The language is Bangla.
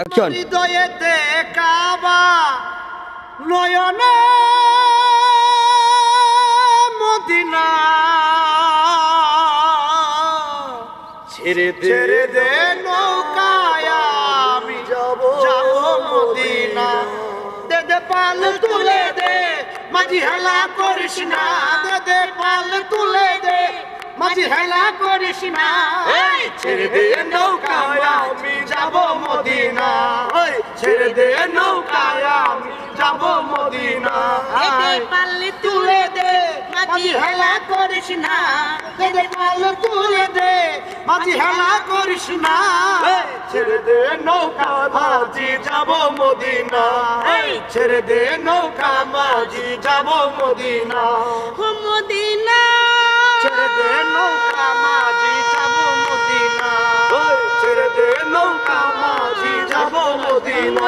হৃদয়েতে কাবা নয়নে মদিনা। ছেড়ে ছেড়ে দে নৌকায় আমি যাব যাব মদিনা। দে দে পাল তুলে দে মাঝি হেলা করিস না। দে দে পাল তুলে দে মাঝি হেলা করিস না। ছেড়ে দে নৌকায় আমি যাব দে নৌকায় আমি যাব মদিনা তুলে দে মাঝি হেলা করিস না। দে তুলে দে মাঝি হেলা করিস না। ছেড়ে দে নৌকা মাঝি যাব মদিনা ছেড়ে দে নৌকা মাঝি যাব মদিনা মদিনা। ছেড়ে দে নৌকা যাব মদিনা